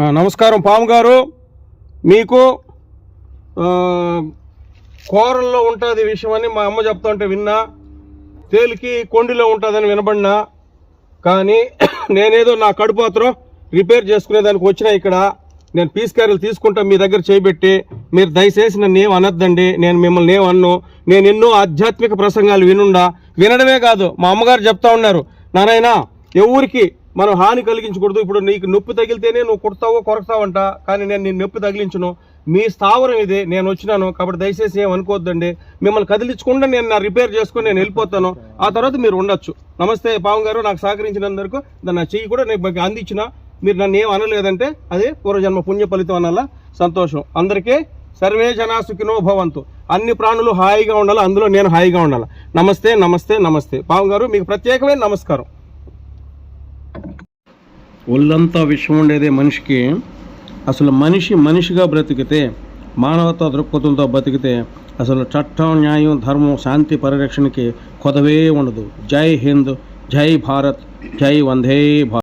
నమస్కారం పాము గారు. మీకు కూరల్లో ఉంటుంది విషయమని మా అమ్మ చెప్తా ఉంటే విన్నా. తేలికి కొండిలో ఉంటుందని వినబడినా. కానీ నేనేదో నా కడుపాత్రం రిపేర్ చేసుకునేదానికి వచ్చిన ఇక్కడ. నేను పీస్ క్యారెలు తీసుకుంటా మీ దగ్గర చేయబెట్టి మీరు దయచేసి నన్ను ఏం అనొద్దండి. నేను మిమ్మల్ని ఏం అన్ను. నేను ఎన్నో ఆధ్యాత్మిక ప్రసంగాలు వినుండా. వినడమే కాదు మా అమ్మగారు చెప్తా ఉన్నారు. నానైనా ఎవరికి మనం హాని కలిగించకూడదు. ఇప్పుడు నీకు నొప్పి తగిలితేనే నువ్వు కుడతావో కొరకుతావంట. కానీ నేను నీ నొప్పి తగిలించను. మీ స్థావరం ఇది. నేను వచ్చినాను. కాబట్టి దయచేసి ఏం అనుకోవద్దండి. మిమ్మల్ని కదిలించకుండా నేను నా రిపేర్ చేసుకుని నేను వెళ్ళిపోతాను. ఆ తర్వాత మీరు ఉండొచ్చు. నమస్తే పావం గారు. నాకు సహకరించినందుకు దాన్ని నా చెయ్యి కూడా నేను అందించిన. మీరు నన్ను ఏం అనలేదంటే అది పూర్వజన్మ పుణ్య ఫలితం అనాల సంతోషం. అందరికీ సర్వే జనా సుఖినో భవంతు. అన్ని ప్రాణులు హాయిగా ఉండాలి? అందులో నేను హాయిగా ఉండాలి? నమస్తే నమస్తే నమస్తే. పావం గారు మీకు ప్రత్యేకమైన నమస్కారం. ఒళ్ళంతా విషయం ఉండేదే మనిషికి. అసలు మనిషి మనిషిగా బ్రతికితే మానవతా దృక్పథంతో బతికితే అసలు చట్టం న్యాయం ధర్మం శాంతి పరిరక్షణకి కొదవే ఉండదు. జై హింద్ జై భారత్ జై వందే భారత్.